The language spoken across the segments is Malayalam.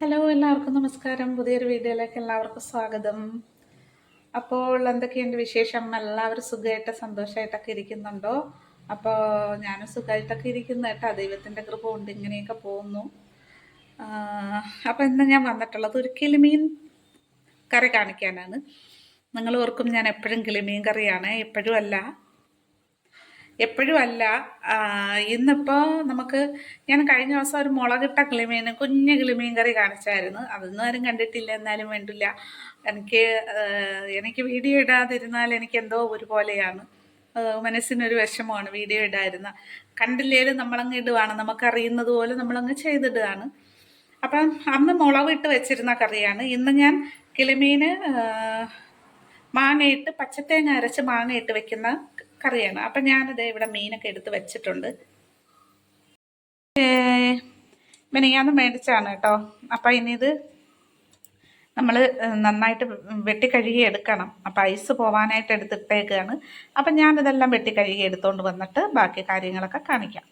ഹലോ എല്ലാവർക്കും നമസ്കാരം. പുതിയൊരു വീഡിയോയിലേക്ക് എല്ലാവർക്കും സ്വാഗതം. അപ്പോൾ എന്തൊക്കെയുണ്ട് വിശേഷം? എല്ലാവരും സുഖമായിട്ട് സന്തോഷമായിട്ടൊക്കെ ഇരിക്കുന്നുണ്ടോ? അപ്പോൾ ഞാനും സുഖമായിട്ടൊക്കെ ഇരിക്കുന്നു കേട്ടോ. ദൈവത്തിന്റെ കൃപ കൊണ്ട് ഇങ്ങനെയൊക്കെ പോകുന്നു. അപ്പോൾ ഇന്ന് ഞാൻ വന്നിട്ടുള്ളത് ഒരു കിളിമീൻ കറി കാണിക്കാനാണ്. നിങ്ങൾ ഓർക്കും ഞാൻ എപ്പോഴും കിളിമീൻ കറിയാണ്. എപ്പോഴും അല്ല. എപ്പോഴും അല്ല ഇന്നിപ്പോൾ നമുക്ക് ഞാൻ കഴിഞ്ഞ ദിവസം ഒരു മുളകിട്ട കിളിമീൻ കുഞ്ഞ് കിളിമീൻ കറി കാണിച്ചായിരുന്നു. അതൊന്നും ആരും കണ്ടിട്ടില്ല എന്നാലും വേണ്ടില്ല. എനിക്ക് എനിക്ക് വീഡിയോ ഇടാതിരുന്നാൽ എനിക്ക് എന്തോ ഒരുപോലെയാണ്. മനസ്സിനൊരു വിഷമമാണ് വീഡിയോ ഇടായിരുന്ന കണ്ടില്ലേലും നമ്മളങ്ങ് ഇടുവാണ്. നമുക്കറിയുന്നത് പോലെ നമ്മളങ്ങ് ചെയ്തിടുകയാണ് അപ്പം അന്ന് മുളവിട്ട് വെച്ചിരുന്ന കറിയാണ്. ഇന്ന് ഞാൻ കിളിമീന് മാങ്ങയിട്ട് പച്ചത്തേങ്ങ അരച്ച് മാങ്ങയിട്ട് വെക്കുന്ന കറിയാണ്. അപ്പം ഞാനത് ഇവിടെ മീനൊക്കെ എടുത്ത് വെച്ചിട്ടുണ്ട്. മിനിയാന്ന് മേടിച്ചാണ് കേട്ടോ. അപ്പം ഇനി ഇത് നമ്മൾ നന്നായിട്ട് വെട്ടി കഴുകി എടുക്കണം. അപ്പം ഐസ് പോവാനായിട്ട് എടുത്തിട്ടേക്കാണ്. അപ്പം ഞാനിതെല്ലാം വെട്ടി കഴുകി എടുത്തുകൊണ്ട് വന്നിട്ട് ബാക്കി കാര്യങ്ങളൊക്കെ കാണിക്കാം.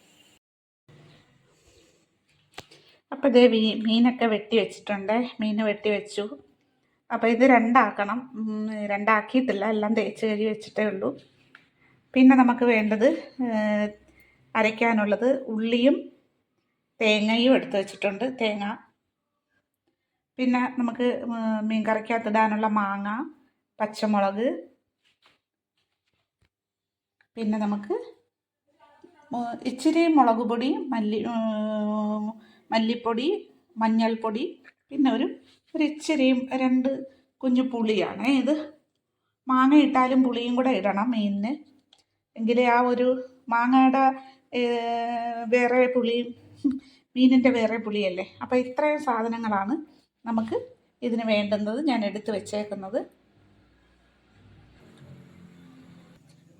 അപ്പോൾ ഇതേ മീനൊക്കെ വെട്ടി വെച്ചിട്ടുണ്ട്. മീൻ വെട്ടി വെച്ചു. അപ്പോൾ ഇത് രണ്ടാക്കണം. രണ്ടാക്കിയിട്ടില്ല. എല്ലാം തേച്ച് കഴുകി വെച്ചിട്ടേ ഉള്ളൂ. പിന്നെ നമുക്ക് വേണ്ടത് അരയ്ക്കാനുള്ളത് ഉള്ളിയും തേങ്ങയും എടുത്തു വെച്ചിട്ടുണ്ട്. തേങ്ങ. പിന്നെ നമുക്ക് മീൻ കറിക്കകത്ത് ഇടാനുള്ള മാങ്ങ പച്ചമുളക്. പിന്നെ നമുക്ക് ഇച്ചിരി മുളക് പൊടി മല്ലി മല്ലിപ്പൊടി മഞ്ഞൾപ്പൊടി പിന്നെ ഒരു ഒരു ഇച്ചിരിയും രണ്ട് കുഞ്ഞു പുളിയാണ് ഇത്. മാങ്ങ ഇട്ടാലും പുളിയും കൂടെ ഇടണം മീനിന്. എങ്കിലേ ആ ഒരു മാങ്ങയുടെ വേറെ പുളിയും മീനിന്റെ വേറെ പുളിയല്ലേ? അപ്പോൾ ഇത്രയും സാധനങ്ങളാണ് നമുക്ക് ഇതിന് വേണ്ടുന്നത്. ഞാൻ എടുത്ത് വെച്ചേക്കുന്നത്.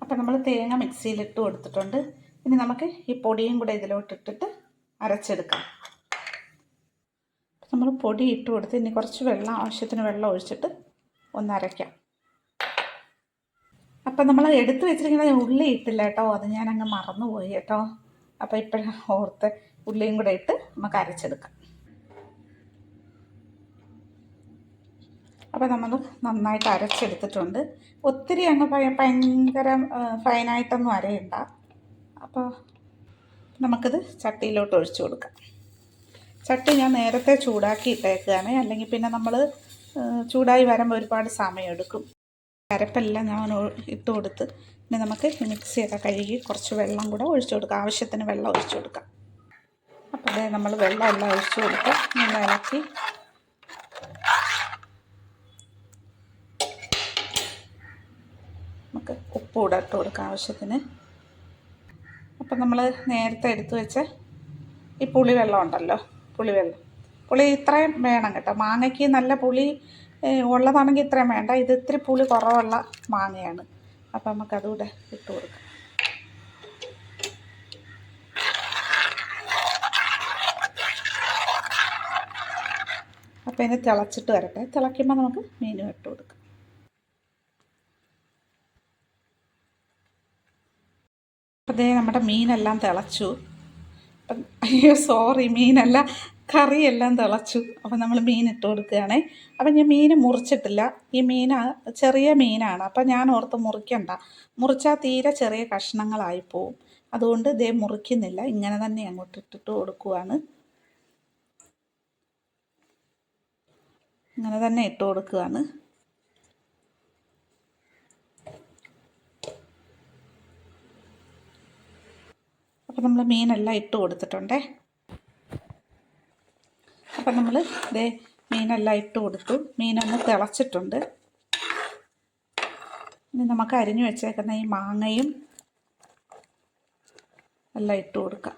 അപ്പം നമ്മൾ തേങ്ങ മിക്സിയിലിട്ട് കൊടുത്തിട്ടുണ്ട്. ഇനി നമുക്ക് ഈ പൊടിയും കൂടെ ഇതിലോട്ടിട്ടിട്ട് അരച്ചെടുക്കാം. നമ്മൾ പൊടി ഇട്ട് കൊടുത്ത് ഇനി കുറച്ച് വെള്ളം ആവശ്യത്തിന് വെള്ളം ഒഴിച്ചിട്ട് ഒന്ന് അരയ്ക്കാം. അപ്പം നമ്മൾ എടുത്തു വെച്ചിരിക്കുന്ന ഉള്ളി ഇട്ടില്ല കേട്ടോ. അത് ഞാൻ അങ്ങ് മറന്നുപോയി കേട്ടോ. അപ്പം ഇപ്പോഴും ഓർത്ത് ഉള്ളിയും കൂടെ ഇട്ട് നമുക്ക് അരച്ചെടുക്കാം. അപ്പോൾ നമ്മൾ നന്നായിട്ട് അരച്ചെടുത്തിട്ടുണ്ട്. ഒത്തിരി അങ്ങ് ഭയ- ഭയങ്കര ഫൈനായിട്ടൊന്നും അരയണ്ട. അപ്പോൾ നമുക്കിത് ചട്ടിയിലോട്ട് ഒഴിച്ചു കൊടുക്കാം. ചട്ടി ഞാൻ നേരത്തെ ചൂടാക്കി ഇട്ടേക്കുകയാണ് അല്ലെങ്കിൽ പിന്നെ നമ്മൾ ചൂടായി വരുമ്പോൾ ഒരുപാട് സമയമെടുക്കും അരപ്പെല്ലാം ഞാൻ ഇട്ട് കൊടുത്ത് പിന്നെ നമുക്ക് മിക്സിയൊക്കെ കഴുകി കുറച്ച് വെള്ളം കൂടെ ഒഴിച്ചു കൊടുക്കാം. ആവശ്യത്തിന് വെള്ളം ഒഴിച്ചു കൊടുക്കാം. അപ്പോൾ അതേ നമ്മൾ വെള്ളം എല്ലാം ഒഴിച്ചു കൊടുത്ത് നമ്മൾ ഇളക്കി. നമുക്ക് ഉപ്പ് കൂടെ ഇട്ട് കൊടുക്കാം ആവശ്യത്തിന്. അപ്പം നമ്മൾ നേരത്തെ എടുത്തു വെച്ച ഈ പുളിവെള്ളം ഉണ്ടല്ലോ പുളിവെള്ളം. പുളി ഇത്രയും വേണം കേട്ടോ. മാങ്ങയ്ക്ക് നല്ല പുളി ഉള്ളതാണെങ്കിൽ ഇത്രയും വേണ്ട. ഇത് ഇത്തിരി പുളി കുറവുള്ള മാങ്ങയാണ്. അപ്പം നമുക്കതുകൂടെ ഇട്ട് കൊടുക്കാം. അപ്പം ഇനി തിളച്ചിട്ട് വരട്ടെ. തിളയ്ക്കുമ്പോൾ നമുക്ക് മീനും ഇട്ട് കൊടുക്കാം. അപ്പം നമ്മുടെ മീനെല്ലാം തിളച്ചു. അപ്പം അയ്യോ സോറി മീനല്ല കറിയെല്ലാം തിളച്ചു. അപ്പം നമ്മൾ മീൻ ഇട്ട് കൊടുക്കുകയാണേ. അപ്പം ഞാൻ മീൻ മുറിച്ചിട്ടില്ല. ഈ മീൻ ചെറിയ മീനാണ്. അപ്പം ഞാൻ ഓർത്ത് മുറിക്കണ്ട. മുറിച്ചാൽ തീരെ ചെറിയ കഷ്ണങ്ങളായി പോവും. അതുകൊണ്ട് ഇതേ മുറിക്കുന്നില്ല. ഇങ്ങനെ തന്നെ അങ്ങോട്ട് ഇട്ടിട്ട് കൊടുക്കുവാണ്. ഇങ്ങനെ തന്നെ ഇട്ട് കൊടുക്കുകയാണ് അപ്പം നമ്മൾ മീനെല്ലാം ഇട്ട് കൊടുത്തിട്ടുണ്ടേ. നമ്മൾ ഇതേ മീനെല്ലാം ഇട്ട് കൊടുത്തു. മീനൊന്ന് തിളച്ചിട്ടുണ്ട്. ഇനി നമുക്ക് അരിഞ്ഞു വെച്ചേക്കുന്ന ഈ മാങ്ങയും എല്ലാം ഇട്ട് കൊടുക്കാം.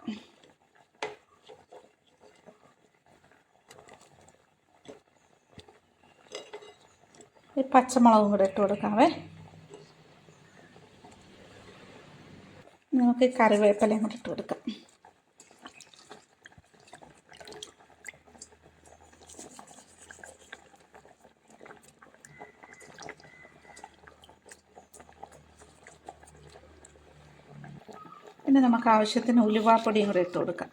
ഈ പച്ചമുളകും കൂടെ ഇട്ട് കൊടുക്കാവേ. നമുക്ക് കറിവേപ്പിലയും കൂടെ ഇട്ട് കൊടുക്കാം. പിന്നെ നമുക്ക് ആവശ്യത്തിന് ഉലുവാപ്പൊടിയും കൂടെ ഇട്ട് കൊടുക്കാം.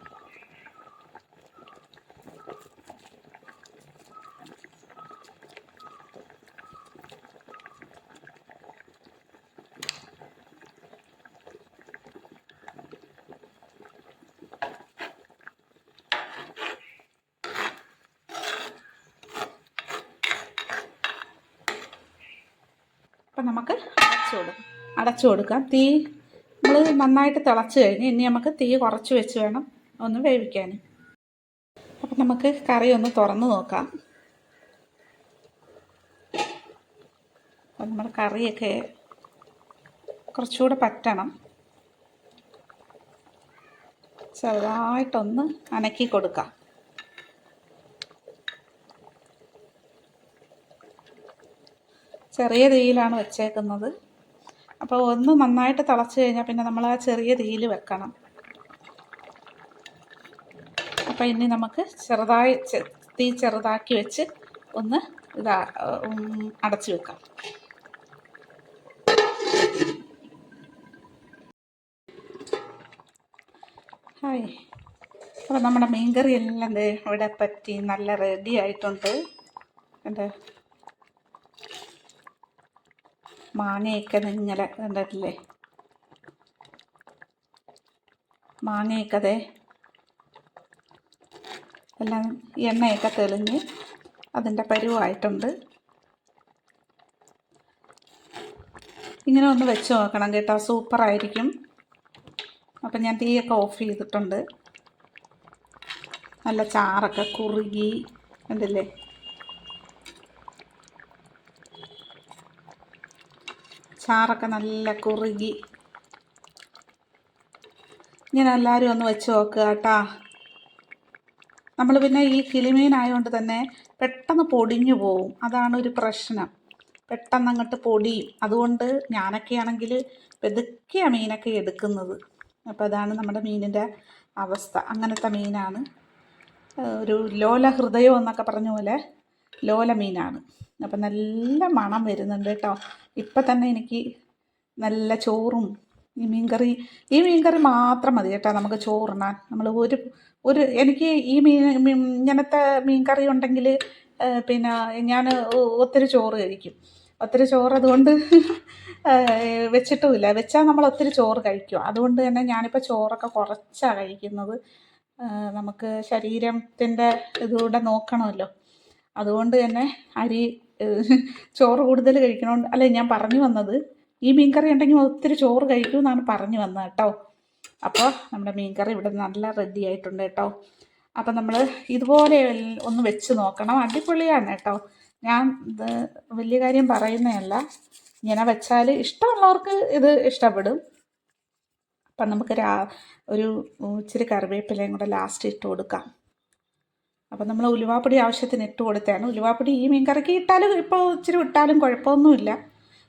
നമുക്ക് അടച്ചു കൊടുക്കാം. അടച്ചു കൊടുക്കാം. തീ നമ്മൾ നന്നായിട്ട് തിളച്ച് കഴിഞ്ഞ് ഇനി നമുക്ക് തീ കുറച്ച് വെച്ച് വേണം ഒന്ന് വേവിക്കാൻ അപ്പം നമുക്ക് കറി ഒന്ന് തുറന്ന് നോക്കാം. നമ്മുടെ കറിയൊക്കെ കുറച്ചുകൂടെ പറ്റണം. ചെറുതായിട്ടൊന്ന് അനക്കി കൊടുക്കാം. ചെറിയ തീയിലാണ് വെച്ചേക്കുന്നത്. അപ്പോൾ ഒന്ന് നന്നായിട്ട് തിളച്ച് കഴിഞ്ഞാൽ പിന്നെ നമ്മൾ ആ ചെറിയ തീയിൽ വെക്കണം. അപ്പോൾ ഇനി നമുക്ക് ചെറുതായി തീ ചെറുതാക്കി വെച്ച് ഒന്ന് ഇതാ അടച്ചു വെക്കാം. ഹായ്. അപ്പോൾ നമ്മുടെ മീൻകറി എല്ലാം ഇവിടെ പറ്റി നല്ല റെഡി ആയിട്ടുണ്ട്. എന്താ? മാങ്ങയൊക്കെ ഇങ്ങനെ കണ്ടിട്ടില്ലേ? മാങ്ങയൊക്കെ അതെ എല്ലാം എണ്ണയൊക്കെ തെളിഞ്ഞ് അതിന്റെ പരുവായിട്ടുണ്ട്. ഇങ്ങനെ ഒന്ന് വെച്ച് നോക്കണം കേട്ടോ സൂപ്പറായിരിക്കും. അപ്പം ഞാൻ തീയൊക്കെ ഓഫ് ചെയ്തിട്ടുണ്ട്. നല്ല ചാറൊക്കെ കുറുകി കണ്ടില്ലേ? ചാറൊക്കെ നല്ല കുറുകി. ഇങ്ങനെ എല്ലാവരും ഒന്ന് വെച്ച് നോക്കുക കേട്ടാ. നമ്മൾ പിന്നെ ഈ കിളിമീനായതുകൊണ്ട് തന്നെ പെട്ടെന്ന് പൊടിഞ്ഞു പോവും. അതാണ് ഒരു പ്രശ്നം. പെട്ടെന്ന് അങ്ങോട്ട് പൊടിയും. അതുകൊണ്ട് ഞാനൊക്കെ ആണെങ്കിൽ പെതുക്കിയാണ് മീനൊക്കെ എടുക്കുന്നത്. അപ്പോൾ അതാണ് നമ്മുടെ മീനിന്റെ അവസ്ഥ. അങ്ങനത്തെ മീനാണ്. ഒരു ലോല ഹൃദയം എന്നൊക്കെ പറഞ്ഞ പോലെ ലോല മീനാണ് അപ്പം നല്ല മണം വരുന്നുണ്ട് കേട്ടോ. ഇപ്പം തന്നെ എനിക്ക് നല്ല ചോറും ഈ മീൻകറി ഈ മീൻകറി മാത്രം മതി കേട്ടോ. നമുക്ക് ചോറുണ്ണാൻ. നമ്മൾ ഒരു ഒരു എനിക്ക് ഈ മീൻ ഇങ്ങനത്തെ മീൻകറി ഉണ്ടെങ്കിൽ പിന്നെ ഞാൻ ഒത്തിരി ചോറ് കഴിക്കും. ഒത്തിരി ചോറ് അതുകൊണ്ട് വെച്ചിട്ടുമില്ല. വെച്ചാൽ നമ്മൾ ഒത്തിരി ചോറ് കഴിക്കും. അതുകൊണ്ട് തന്നെ ഞാനിപ്പോൾ ചോറൊക്കെ കുറച്ചാണ് കഴിക്കുന്നത്. നമുക്ക് ശരീരത്തിന്റെ ഇതുകൂടെ നോക്കണമല്ലോ. അതുകൊണ്ട് തന്നെ അരി ചോറ് കൂടുതൽ കഴിക്കണോണ്ട് അല്ലെ ഞാൻ പറഞ്ഞു വന്നത്. ഈ മീൻകറി ഉണ്ടെങ്കിൽ ഒത്തിരി ചോറ് കഴിക്കും എന്നാണ് പറഞ്ഞു വന്നത് കേട്ടോ. അപ്പോൾ നമ്മുടെ മീൻകറി ഇവിടെ നല്ല റെഡി ആയിട്ടുണ്ട് കേട്ടോ. അപ്പം നമ്മൾ ഇതുപോലെ ഒന്ന് വെച്ച് നോക്കണം. അടിപൊളിയാണ് കേട്ടോ. ഞാൻ ഇത് വലിയ കാര്യം പറയുന്നതല്ല. ഇങ്ങനെ വെച്ചാൽ ഇഷ്ടമുള്ളവർക്ക് ഇത് ഇഷ്ടപ്പെടും. അപ്പം നമുക്ക് ഒരു ഇച്ചിരി കറിവേപ്പിലയും കൂടെ ലാസ്റ്റ് ഇട്ട് കൊടുക്കാം. അപ്പം നമ്മൾ ഉലുവാപ്പൊടി ആവശ്യത്തിന് ഇട്ട് കൊടുത്തതാണ്. ഉലുവാപ്പൊടി ഈ മീൻകറിക്ക് ഇട്ടാലും ഇപ്പോൾ ഇച്ചിരി ഇട്ടാലും കുഴപ്പമൊന്നുമില്ല.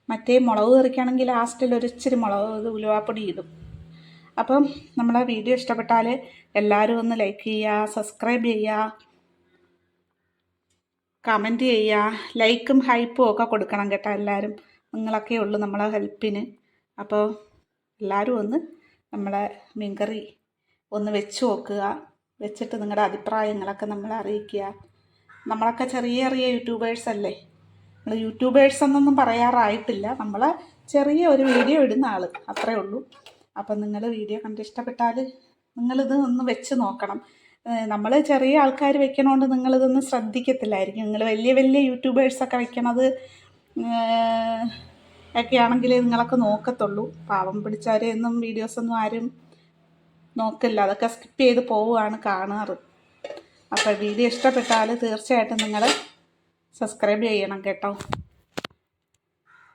മറ്റേ മുളക് കറിക്കാണെങ്കിൽ ലാസ്റ്റിൽ ഒരു ഇച്ചിരി മുളക് ഉലുവാപ്പൊടി ഇടും. അപ്പം നമ്മളെ വീഡിയോ ഇഷ്ടപ്പെട്ടാൽ എല്ലാവരും ഒന്ന് ലൈക്ക് ചെയ്യുക സബ്സ്ക്രൈബ് ചെയ്യുക കമന്റ് ചെയ്യുക ലൈക്കും ഹൈപ്പും ഒക്കെ കൊടുക്കണം കേട്ടോ എല്ലാവരും. നിങ്ങളൊക്കെ ഉള്ളൂ നമ്മളെ ഹെൽപ്പിന്. അപ്പോൾ എല്ലാവരും ഒന്ന് നമ്മളെ മീൻകറി ഒന്ന് വെച്ച് നോക്കുക. വെച്ചിട്ട് നിങ്ങളുടെ അഭിപ്രായങ്ങളൊക്കെ നമ്മളെ അറിയിക്കുക. നമ്മളൊക്കെ ചെറിയ ചെറിയ യൂട്യൂബേഴ്സ് അല്ലേ? നമ്മൾ യൂട്യൂബേഴ്സ് എന്നൊന്നും പറയാറായിട്ടില്ല. നമ്മൾ ചെറിയ ഒരു വീഡിയോ ഇടുന്ന ആൾ അത്രേ ഉള്ളൂ. അപ്പം നിങ്ങൾ വീഡിയോ കണ്ട് ഇഷ്ടപ്പെട്ടാൽ നിങ്ങളിത് ഒന്ന് വെച്ച് നോക്കണം. നമ്മൾ ചെറിയ ആൾക്കാർ വെക്കണോണ്ട് നിങ്ങളിതൊന്നും ശ്രദ്ധിക്കത്തില്ലായിരിക്കും. നിങ്ങൾ വലിയ വലിയ യൂട്യൂബേഴ്സൊക്കെ വെക്കണത് ഒക്കെ ആണെങ്കിൽ നിങ്ങളൊക്കെ നോക്കത്തുള്ളൂ. പാവം പിടിച്ചവരെയൊന്നും വീഡിയോസൊന്നും ആരും നോക്കില്ല അതൊക്കെ സ്കിപ്പ് ചെയ്ത് പോവുകയാണ് കാണാറ്. അപ്പോൾ വീഡിയോ ഇഷ്ടപ്പെട്ടാൽ തീർച്ചയായിട്ടും നിങ്ങൾ സബ്സ്ക്രൈബ് ചെയ്യണം കേട്ടോ.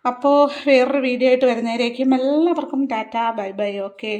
അപ്പോൾ വേറൊരു വീഡിയോ ആയിട്ട് വരുന്നവരേക്കും എല്ലാവർക്കും ടാറ്റ ബൈ ബൈ ഓക്കെ.